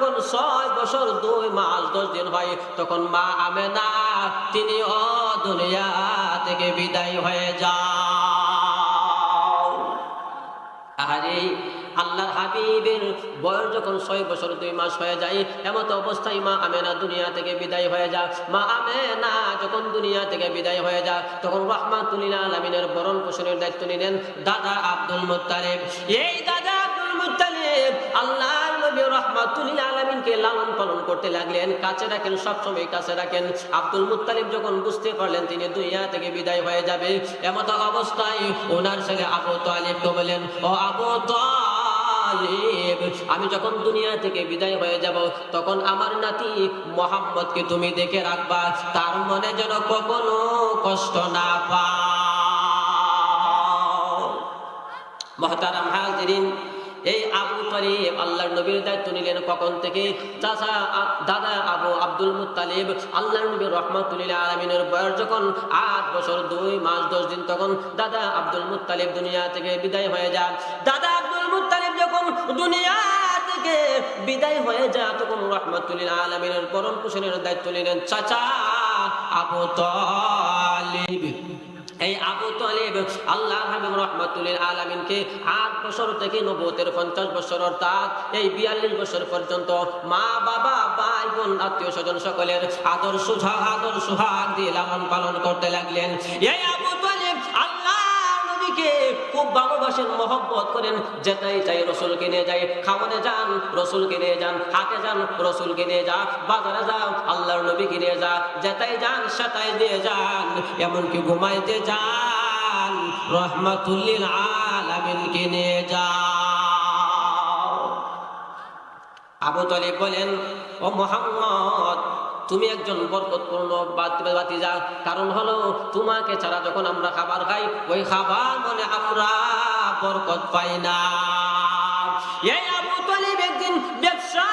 যখন ছয় বছর, দুই মাস, দশ দিন হয়, তখন মা আমেনা তিনি ও দুনিয়া থেকে বিদায় হয়ে আরে হাবিবের বয়স যখন ছয় বছর, দুই মাস হয়ে যায় অবস্থায় মা আমেনা দুনিয়া থেকে বিদায় হয়ে যা। মা আমেনা যখন দুনিয়া থেকে বিদায় হয়ে যা, তখন রহমাতুল্লিল আলমিনের বরণ পোষণের দায়িত্ব নিলেন দাদা আব্দুল মুত্তালিব। এই দাদা আব্দুল মুত্তালিব, আল্লাহর আলমিনকে লালন পালন করতে লাগলেন, কাছে রাখেন, সবসময় কাছে রাখেন। আব্দুল মুত্তালিব যখন বুঝতে পারলেন তিনি দুনিয়া থেকে বিদায় হয়ে যাবে, এমত অবস্থায় ওনার আবু তালিবকে বলেন ও আবু আমি যখন দুনিয়া থেকে বিদায় হয়ে যাব, তখন আমার নাতি মোহাম্মদকে তুমি দেখে রাখবা, তার মনে যেন কখনো কষ্ট না পাও। মহতারাম হাজিরিন এই আবু তালিব আল্লাহর নবীর দায়িত্ব নিলেন কখন থেকে? চাচা দাদা আবু আব্দুল মুত্তালিব আল্লাহর নবী রহমাতুল্লাহ আলমিনের বয়স যখন আট বছর, দুই মাস, দশ দিন, তখন দাদা আব্দুল মুত্তালিব দুনিয়া থেকে বিদায় হয়ে যান। দাদা আব্দুল মুত্তালিব যখন দুনিয়া থেকে বিদায় হয়ে যা তখন রহমাতুল্লাহ আলমিনের পরম পোষণের দায়িত্ব নিলেন চাচা আবু তালিব। এই আবু তালিব আল্লাহ হাবিব রহমতুল্লিল আলমিনকে আট বছর থেকে নব্বতের পঞ্চাশ বছর অর্থাৎ এই বিয়াল্লিশ বছর পর্যন্ত মা, বাবা, ভাই, বোন, আত্মীয় স্বজন সকলের আদর্শ আদর্শ হাত দিয়ে লালন পালন করতে লাগলেন। এই ভালোবাসেন মহব্বত করেন যেটাই চাই রসুলকে নিয়ে যায় খাওয়ানে যান, রসুলকে নিয়ে যান, হাটে যান, রসুলকে নিয়ে যা, বাজারে যাও, আল্লাহর নবীকে নিয়ে যা যেটাই যান সেটাই দিয়ে যান, এমনকি ঘুমাইতে যান, রহমাতুল্লিল আলামিনকে নিয়ে যাও। আবু তালিব বলেন, ও মোহাম্মদ, তুমি একজন বরকতপূর্ণ বাত- বাতিজা কারণ হলো তোমাকে ছাড়া যখন আমরা খাবার খাই, ওই খাবার মনে আমরা বরকত পাই না। এই আবু তালিব একদিন ব্যবসা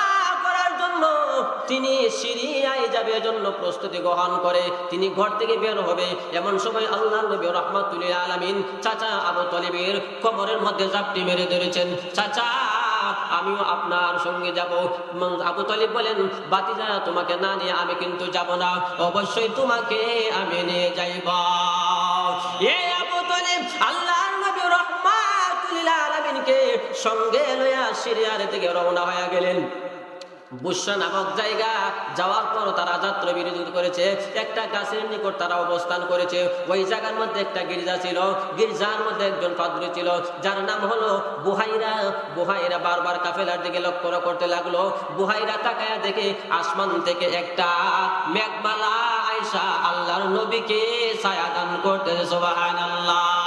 করার জন্য তিনি সিরিয়ায় যাবে জন্য প্রস্তুতি গ্রহণ করে। তিনি ঘর থেকে বের হবে। এমন সময় আল্লাহ নবী রহমাতুল্লাহ আলামিন চাচা আবু তালিবের কোমরের মধ্যে জাপটি মেরে ধরেছেন, চাচা, আমিও আপনার সঙ্গে যাব। আবু তালিব বলেন, বাতিজা, তোমাকে না নিয়ে আমি কিন্তু যাব না। অবশ্যই তোমাকে আমি নিয়ে যাইব। সঙ্গে লইয়া সিরিয়ার দিকে রওনা হয়ে গেলেন। বুসরা নামক জায়গা যাওয়ার পর তারা যাত্রা বিরোধী করেছে। একটা গাছের নিকট তারা অবস্থান করেছে। ওই জায়গার মধ্যে একটা গির্জা ছিল। গির্জার মধ্যে একজন পাদ্রী ছিল। যার নাম হলো বুহাইরা। বুহাইরা বারবার কাফেলার দিকে লক্ষ্য করতে লাগল। বুহাইরা তাকায়া দেখে আসমান থেকে একটা মেঘমালা আয়সা আল্লাহর নবীকে ছায়া দান করতে সুবহানাল্লাহ।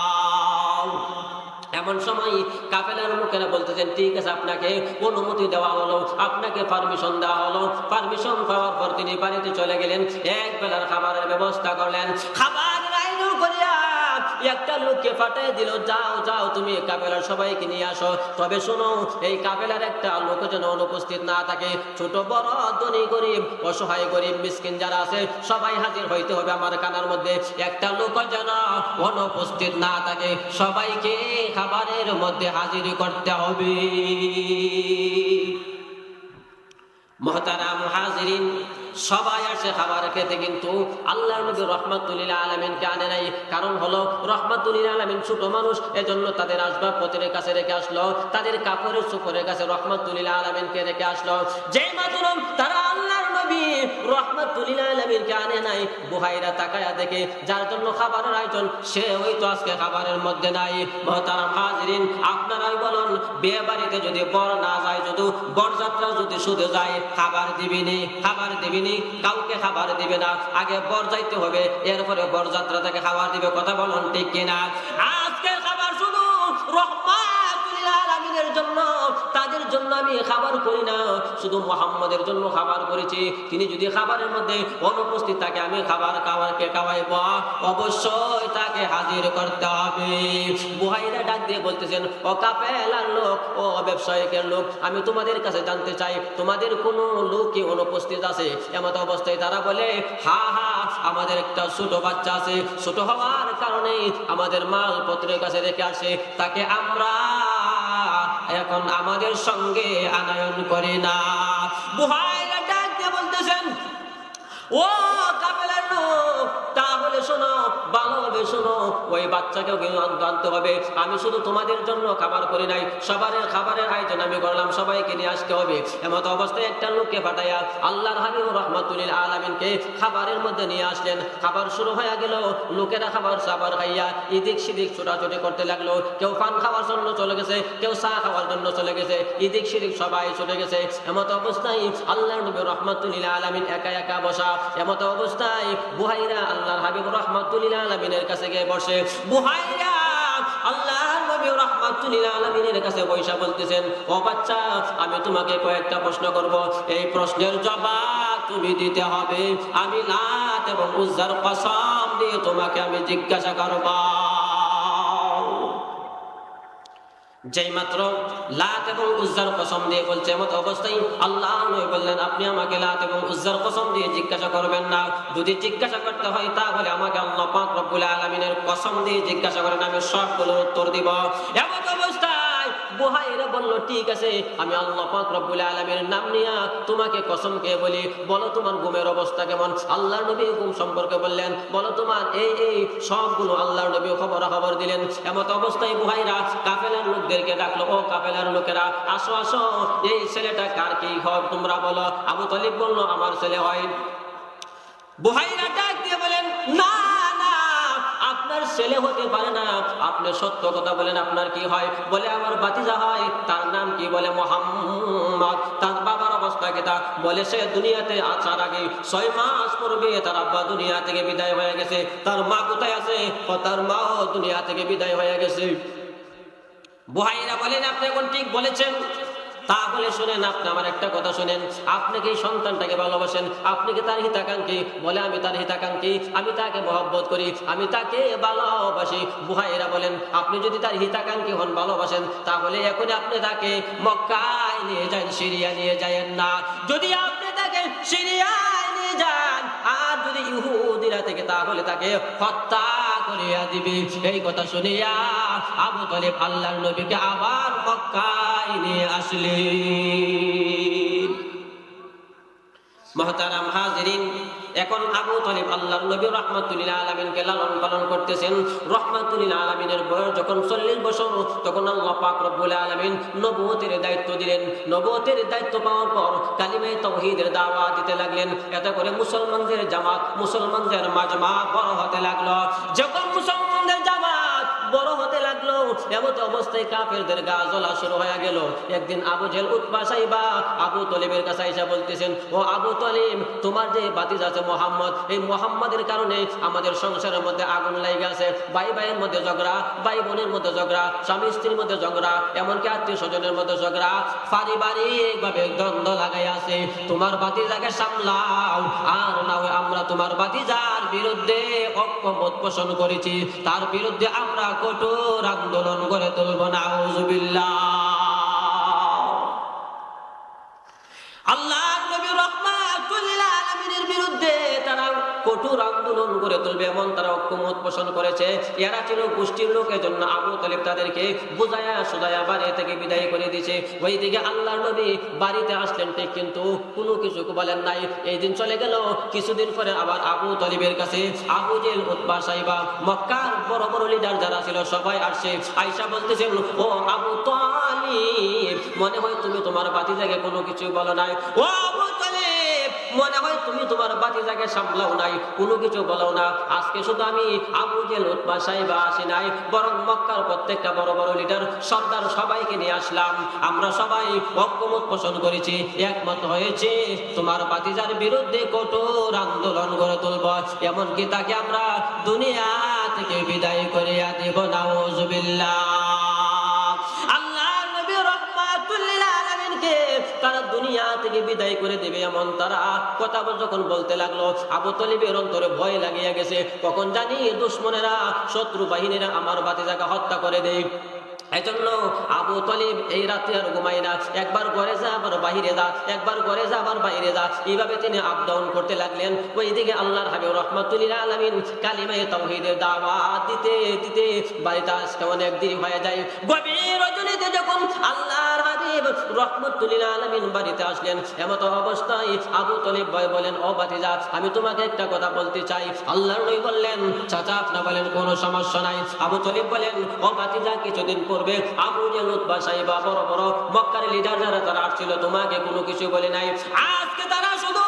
এমন সময় কাফেলার মুখেরা বলতেছেন, ঠিক আছে, আপনাকে অনুমতি দেওয়া হলো, আপনাকে পারমিশন দেওয়া হলো। পারমিশন পাওয়ার পর তিনি বাড়িতে চলে গেলেন, এক বেলার খাবারের ব্যবস্থা করলেন। খাবার একটা লোককে পাঠিয়ে দিল, যাও যাও, তুমি কাফেলার সবাইকে নিয়ে আসো। তবে শোনো, এই কাফেলার একটা লোক যেন অনুপস্থিত না থাকে। ছোট, বড়, ধনী, গরিব, অসহায়, গরিব, মিসকিন যারা আছে, সবাই হাজির হইতে হবে আমার কানার মধ্যে। একটা লোক যেন অনুপস্থিত না থাকে, সবাইকে খাবারের মধ্যে হাজির করতে হবে। মহতারাম হাজিরিন সবাই আসে খাবার খেতে, কিন্তু আল্লাহ নবী রহমাতুল্লিল আলমিনকে আনে নাই। কারণ হলো, রহমাতুল্লিল আলমিন ছোট মানুষ, এজন্য তাদের আসবাব আসবাবপত্রের কাছে রেখে আসলো, তাদের কাপড়ের সুপরের কাছে রহমাতুল্লিল আলমিনকে রেখে আসলো। যে মাত্র তারা আল্লাহর কাউকে খাবার দিবে না, আগে বর যাইতে হবে, এরপরে বরযাত্রা থেকে খাবার দিবে, কথা বলুন ঠিক কিনা? আজকে খাবার শুধু রহমাতুল্লিল আলামিনের জন্য, তাদের জন্য আমি খাবার করি না। শুধু মোহাম্মদের জন্য খাবার করেছি। তিনি যদি খাবারের মধ্যে অনুপস্থিত থাকে, আমি খাবার খাবারকে খাওয়াইব। অবশ্যই তাকে হাজির করতে হবে। বুহাইরা ডাক দিয়ে বলতেছেন, ও কাপেলার লোক, ও ব্যবসায়িকের লোক, আমি তোমাদের কাছে জানতে চাই, তোমাদের কোনো লোক কি অনুপস্থিত আছে? এমত অবস্থায় তারা বলে, হা হা, আমাদের একটা ছোট বাচ্চা আছে। ছোট হওয়ার কারণে আমাদের মালপত্রের কাছে রেখে আসে। তাকে আমরা এখন আমাদের সঙ্গে আনায়ন করে না। বুহাইরা ডাক দিয়ে বলতেছেন ও কাপেলার লোক খাবারের মধ্যে নিয়ে আসলেন। খাবার শুরু হয়ে গেল, লোকেরা খাবার সাবার খাইয়া ইদিক সিদিক ছোটাছুটি করতে লাগল। কেউ পান খাওয়ার জন্য চলে গেছে, কেউ চা খাওয়ার জন্য চলে গেছে ইদিক সিদিক সবাই চলে গেছে। এমত অবস্থায় আল্লাহ নবী আলমিন একা একা বসা, এমত অবস্থায় বুহাইরা আল্লাহর হাবিব আলমিনের কাছে গিয়ে বসে ও বাচ্চা, আমি তোমাকে কয়েকটা প্রশ্ন করব। এই প্রশ্নের জবাব তুমি দিতে হবে। আমি লাত এবং উজ্জার কসম দিয়ে তোমাকে আমি জিজ্ঞাসা করব। যেই মাত্র লাত এবং উজ্জার কসম দিয়ে বলছে, এমত অবস্থায় আল্লাহ নয় বললেন, আপনি আমাকে লাত এবং উজ্জার কসম দিয়ে জিজ্ঞাসা করবেন না। যদি জিজ্ঞাসা করতে হয়, তাহলে আমাকে আল্লাহ পাক রব্বুল আলামিনের কসম দিয়ে জিজ্ঞাসা করেন, আমি সবগুলোর উত্তর দিব। এমত অবস্থায় বুহাইরা বলল, ঠিক আছে, আমি আল্লাহ পাক রব্বুল আলামিনের নাম নিয়ে তোমাকে কসম কে বলি, বলো তোমার ঘুমের অবস্থা কেমন? আল্লাহর নবী ঘুম সম্পর্কে বললেন, বলো তোমার এই এই সবগুলো আল্লাহর নবী খবর খবর দিলেন। এমত অবস্থায় বুহাইরা কাফেলার লোকদেরকে ডাকলো, ও কাফেলার লোকেরা, আসো আসো, এই ছেলেটা কার কি খবর তোমরা বলো? আবু তালিব বলল, আমার ছেলে হয়। বুহাইরা ডাক দিয়ে বলেন, না ছেলে হতে পারে না। আপনি সত্য কথা বলেন, আপনার কি হয়? বলে, আমার বাতিজা হয়। তার নাম কি বলে? মোহাম্মদ। তার বাবার অবস্থা কি তা? বলে, সে দুনিয়াতে আসার আগে ছয় মাস পূর্বে তার আব্বা দুনিয়া থেকে বিদায় হয়ে গেছে। তার মা কোথায় আছে? তার মাও দুনিয়া থেকে বিদায় হয়ে গেছে। বুহাইরা বলেন, আপনি এখন ঠিক বলেছেন। তাহলে শুনেন আপনি, আমার একটা কথা শুনেন। আপনি কি সন্তানটাকে ভালোবাসেন? আপনি কি তার হিতাকাঙ্ক্ষী? বলে, আমি তার হিতাকাঙ্ক্ষী। আমি তাকে মহব্বত করি। আমি তাকে ভালোবাসি। বুহাইরা বলেন, আপনি যদি তার হিতাকাঙ্ক্ষী হন, ভালোবাসেন, তাহলে এখন আপনি তাকে মক্কায় নিয়ে যান, সিরিয়া নিয়ে যায়েন না। যদি আপনি তাকে সিরিয়ায় নিয়ে যান, আর যদি ইহুদিরা থেকে, তাহলে তাকে হত্যা করিয়া দিবি। এই কথা শুনিয়া আবু তালেব আল্লাহর নবীকে আবার মক্কায় নিয়ে আসলেন। মহতারাম হাজিরিন এখন আবু তালিব আল্লাহ নবী রহমাতুল্লিল আলমিনকে লালন পালন করতেছেন। রহমাতুল্লিল আলমিনের বয়স যখন চল্লিশ বছর, তখন আল্লাহ পাক রব্বুল আলমিন নবতের দায়িত্ব দিলেন। নবতের দায়িত্ব পাওয়ার পর কালিমে তহিদের দাওয়া দিতে লাগলেন। এতে করে মুসলমানদের জামাত মুসলমানদের মাজমা বড় হতে লাগল। যখন মুসলমানদের এমত অবস্থায় কাফেরদের গা জ্বলা শুরু হয়ে গেল। একদিন আবু জেল উৎপা সাইবা আবু তলিবের কাছে এসে বলতেছেন, ও আবু তলিম তোমার যে বাতিজ আছে মোহাম্মদ, এই মোহাম্মদের কারণে আমাদের সংসারের মধ্যে আগুন লেগে আছে। ভাই ভাইয়ের মধ্যে ঝগড়া ভাই বোনের মধ্যে ঝগড়া, স্বামী স্ত্রীর মধ্যে ঝগড়া, এমনকি আত্মীয় স্বজনের মধ্যে ঝগড়া পারিবারিক ভাবে দ্বন্দ্ব লাগাই আছে। তোমার বাতিজাকে সামলাও, আর না হয় আমরা তোমার বাতিজার বিরুদ্ধে ঐক্যমত পোষণ করেছি। তার বিরুদ্ধে আমরা কঠোর আন্দোলন করে তুলব না তুলবে এমন তারা ঐক্যমত পোষণ করেছে। এরা ছিল গোষ্ঠীর লোকের জন্য আবু তালেব তাদেরকে বুঝায়া সুজায়া বাড়ি থেকে বিদায় করে দিয়েছে। ওইদিকে আল্লাহ নবী বাড়িতে আসলেন, ঠিক কিন্তু কোনো কিছু বলেন নাই। এই দিন চলে গেল, কিছুদিন পরে আবার আবু তালিবের কাছে আবু জেল উৎপা সাহিবা মক্কার বড় বড় লিডার যারা ছিল, সবাই আসছে আইসা বলতেছেন ও আবু তালিব, মনে হয় তুমি তোমার বাতি জায়গায় কোনো কিছু বলো নাই। ও আবু মনে হয় তুমি তোমার বাতি জায়গায় সামলাও নাই, কোনো কিছু বলো না। আজকে শুধু আমি আবু জেল উৎপা সাহিবা আসি নাই, বরং মক্কার প্রত্যেকটা বড় বড় লিডার সর্দার সবাইকে নিয়ে আসলাম। আমরা সবাই ঐক্যমত পোষণ করেছি, একমত হয়েছে। তোমার বাতিজার বিরুদ্ধে কঠোর আন্দোলন গড়ে তুলব, এমনকি তাকে আমরা দুনিয়া থেকে বিদায় করিয়া দেব, নাউজুবিল্লাহ। আল্লাহ থেকে বিদায় করে দেবে এমন তারা। কথা যখন বলতে লাগল, আবু তলিবের অন্তরে ভয় লাগিয়ে গেছে। কখন জানি দুশ্মনেরা, শত্রু বাহিনীরা আমার বাতিজাকে হত্যা করে দেয়। এজন্য আবু তলিব এই রাতে আর ঘুমাই না। একবার ঘরে যা, আবার বাহিরে যা, একবার ঘরে যা, আবার বাইরে যা। এইভাবে তিনি আপ ডাউন করতে লাগলেন। ওইদিকে আল্লাহর হাবিব রহমাতুল্লিল আলমিন কালিমায় তাওহীদের দাওয়াত দিতে দিতে বাড়িতে আসতে অনেক দেরি হয়ে যায়। গভীর রজনীতে যখন আল্লাহর হাবিব রহমতুল্লিল আলমিন বাড়িতে আসলেন, এমত অবস্থায় আবু তলিব ভয় বলেন ও বাতিজা আমি তোমাকে একটা কথা বলতে চাই। আল্লাহর বললেন, চাচা, আপনা বলেন কোনো সমস্যা নাই। আবু তলিব বলেন, ও বাতি যা কিছুদিন পূর্বে আবু যে লুৎবা সাহেবা বড় বড় মক্কার লিডার যারা, তারা আসছিল, তোমাকে কোনো কিছু বলে নাই। আজকে তারা শুধু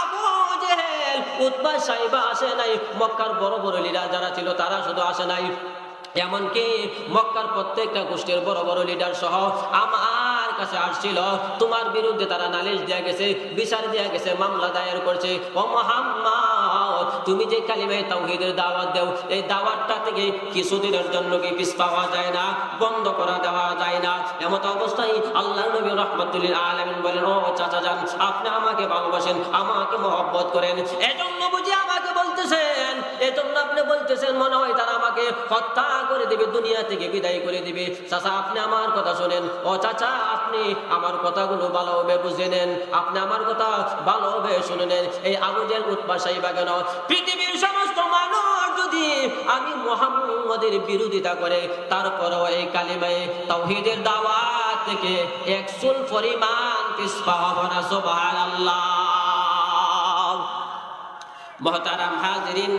আবু জেহেল উৎবা সাহেবা আসে নাই। মক্কার বড় বড় লিডার যারা ছিল, তারা শুধু আসে নাই। এমনকি মক্কার প্রত্যেকটা গোষ্ঠীর বড় বড় লিডার সহ আমার কাছে আসছিল। তোমার বিরুদ্ধে তারা নালিশ দেয়া গেছে, বিচার দেয়া গেছে, মামলা দায়ের করছে। ও মোহাম্মদ তুমি যে কালিমায় তাওহীদের দাওয়াত দেও, এই দাওয়াতটা থেকে কিছুদিনের জন্য কি পিস পাওয়া যায় না, বন্ধ করা দেওয়া যায় না। এমত অবস্থায় আল্লাহ নবী রহমতুল্লিল আলমিন বলেন, ও চাচা যান, আপনি আমাকে ভালোবাসেন, আমাকে মহব্বত করেন। এজন্য বুঝি বলতেছেন, মনে হয় তারা আমাকে হত্যা করে দুনিয়া থেকে বিদায় করে চাচা, আপনি আমার কথা শোনেন। ও চাচা, আপনি আমার কথাগুলো ভালোভাবে বুঝে নেন। আপনি আমার কথা ভালোভাবে শুনে নেন। এই উৎপাশাই বা কেন পৃথিবীর সমস্ত মানুষ যদি আমি মোহাম্মদের বিরোধিতা করে, তারপরেও এই কালিমায় তাওহীদের দাওয়াত থেকে এক পরিমাণ পিছপা হব না, সুবহানাল্লাহ। মহতারাম হাজিরিন,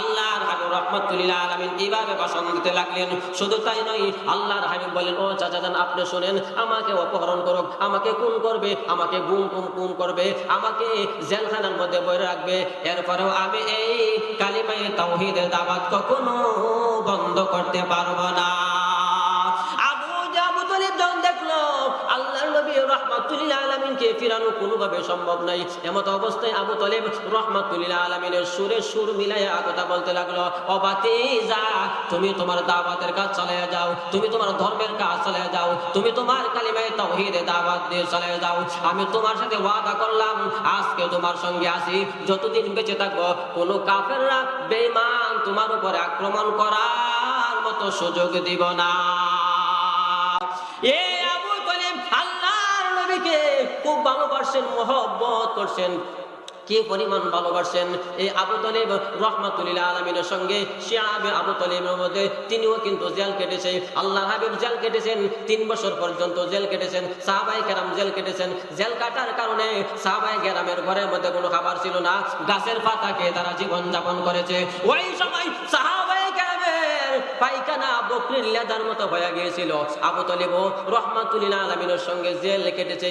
আল্লাহর হাবিব রহমতুল্লাহ আলমিন এইভাবে ভাষণ দিতে লাগলেন। শুধু তাই নয়, আল্লাহর হাবিব বলেন, ও চাচা যান আপনি শোনেন, আমাকে অপহরণ করুক, আমাকে খুন করবে, আমাকে গুম কুম কুম করবে, আমাকে জেলখানার মধ্যে বই রাখবে। এরপরেও আমি এই কালিমাই তাওহীদের দাওয়াত কখনো বন্ধ করতে পারব না। রহমাতুল্লিল ফিরানো কোনোভাবে সম্ভব নাই এমত অবস্থায় আবু তলিব রহমাতুল্লিল আলমিনের সুরে সুর মিলাইয়া কথা বলতে লাগল, অবাতে যা, তুমি তোমার দাওয়াতের কাজ চালিয়ে যাও, তুমি তোমার ধর্মের কাজ চালিয়ে যাও, তুমি তোমার কালিমায় তাওহীদে দাওয়াত দিয়ে চালিয়ে যাও। আমি তোমার সাথে ওয়াদা করলাম, আজকে তোমার সঙ্গে আসি যতদিন বেঁচে থাকব, কোনো কাফেররা বেমান তোমার উপরে আক্রমণ করার মতো সুযোগ দিব না। ভালোবাসেন মহব্বত করছেন। কি পরিমাণ ভালোবাসেন এই আবু তলিব রহমাতুল্লাহ আলমিনের সঙ্গে? শিয়াবে আবু তলিবের মধ্যে তিনিও কিন্তু জেল কেটেছে। আল্লাহ হাবিব জেল কেটেছেন, তিন বছর পর্যন্ত জেল কেটেছেন সাহাবাই কেরাম জেল কেটেছেন। জেল কাটার কারণে সাহাবাই কেরামের ঘরের মধ্যে কোনো খাবার ছিল না। গাছের পাতা খেয়ে তারা জীবন যাপন করেছে। ওই সময় কেরামের পায়খানা বকরির লেদার মতো হয়ে গিয়েছিল। আবু তলিব আলমিনের সঙ্গে জেল কেটেছে।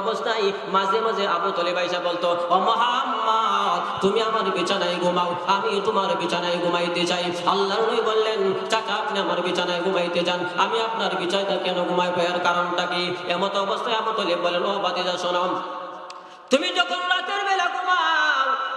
অবস্থায় মাঝে মাঝে আবু তলিব আইসা বলতো, ও তুমি আমার বিছানায় ঘুমাও, আমি তোমার বিছানায় ঘুমাইতে চাই। নবী বললেন, চাচা, আপনি আমার বিছানায় ঘুমাইতে যান। আমি আপনার বিছানায় কেন কারণটা কি? অবস্থায় আবু তলিব বলেন ও বাতিজা শোনো, তুমি যখন রাতের বেলা ঘুমাও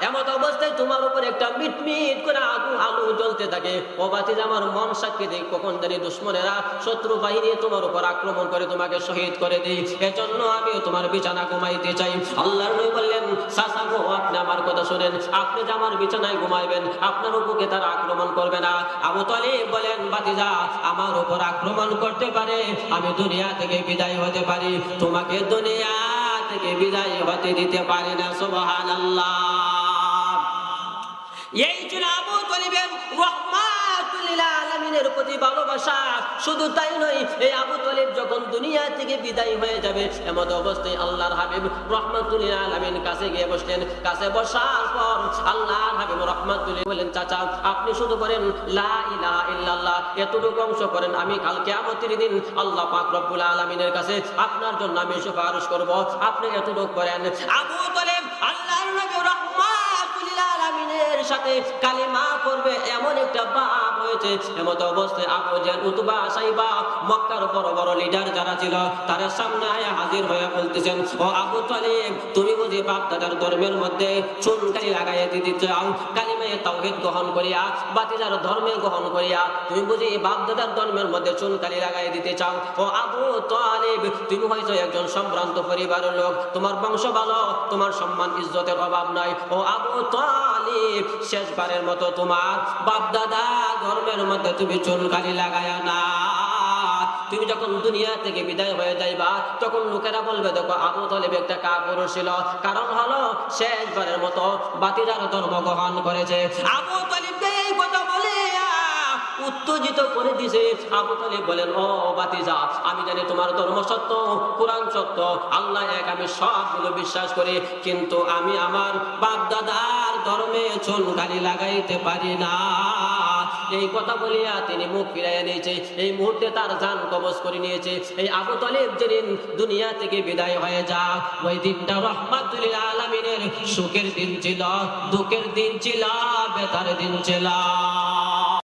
এমত অবস্থায় তোমার উপর একটা মিট মিট করে আগুন আলু জ্বলতে থাকে। ও বাতি আমার মন সাক্ষী দেয় কখন জানি দুশ্মনেরা শত্রু বাহিনী তোমার উপর আক্রমণ করে তোমাকে শহীদ করে দেই। এজন্য আমি তোমার বিছানা ঘুমাইতে চাই। আল্লাহর নবী বললেন, সাসা গো, আপনি আমার কথা শুনেন। আপনি যে আমার বিছানায় ঘুমাইবেন, আপনার উপকে তারা আক্রমণ করবে না। আবু তালিব বলেন, বাতিজা, আমার উপর আক্রমণ করতে পারে, আমি দুনিয়া থেকে বিদায় হতে পারি। তোমাকে দুনিয়া থেকে বিদায় হতে দিতে পারি না, সুবহানাল্লাহ। এই প্রতি ভালোবাসা, শুধু তাই নয়, এই আবু তলিব যখন দুনিয়া থেকে বিদায় হয়ে যাবে, এমত অবস্থায় আল্লাহর হাবিব আলমিন কাছে গিয়ে বসলেন। কাছে বসার পর আল্লাহর হাবিব বলেন চাচা, আপনি শুধু করেন লা ইল্লাল্লাহ, এতটুকু অংশ করেন, আমি কাল কিয়ামতের দিন আল্লাহ পাক রব্বুল আলামিনের কাছে আপনার জন্য আমি সুপারিশ করব। আপনি এতটুকু করেন। আবু তলিব সাথে কালিমা করবে এমন একটা বাপ হয়েছে। এমত অবস্থায় আবু জেল উতবা, সাইবা, মক্কার বড় বড় লিডার যারা ছিল, তার সামনে আয়া হাজির হয়ে বলতেছেন, ও আবু তালিব, তুমি বুঝি বাপ দাদার ধর্মের মধ্যে চুনকালি লাগাইয়া দিতে চাও? তাওহিদ গ্রহণ করিয়া বাতিলার ধর্মে গ্রহণ করিয়া, তুমি বুঝি বাপদাদার ধর্মের মধ্যে চুনকালি লাগাই দিতে চাও? ও আবু তালিব, তুমি হয়তো একজন সম্ভ্রান্ত পরিবারের লোক। তোমার বংশ ভালো, তোমার সম্মান ইজ্জতের অভাব নাই। ও আবু তালিব, শেষবারের মতো তোমার বাপদাদা ধর্মের মধ্যে তুমি চুনকালি লাগায়া না তুমি যখন দুনিয়া থেকে বিদায় হয়ে যাইবা, তখন লোকেরা বলবে, দেখো, আবু তালেব একটা কাপুরুষ ছিল। কারণ হলো শেষবারের মতো বাতিজার ধর্ম গ্রহণ করেছে। আবু তালিবকে এই কথা বলে উত্তেজিত করে দিছে। আবু তালিব বলেন, ও বাতিজা, আমি জানি তোমার ধর্ম সত্য, কোরআন সত্য, আল্লাহ এক, আমি সবগুলো বিশ্বাস করি, কিন্তু আমি আমার বাপ দাদার ধর্মে চুন গালি লাগাইতে পারি না। এই কথা বলিয়া তিনি মুখ ফিরাইয়া নিয়েছে এই মুহূর্তে তার যান কবজ করে নিয়েছে। এই আবু তালিব যেদিন দুনিয়া থেকে বিদায় হয়ে যা ওই দিনটা রহমাতুল আলমিনের সুখের দিন ছিল, দুঃখের দিন ছিল, বেতার দিন ছিল।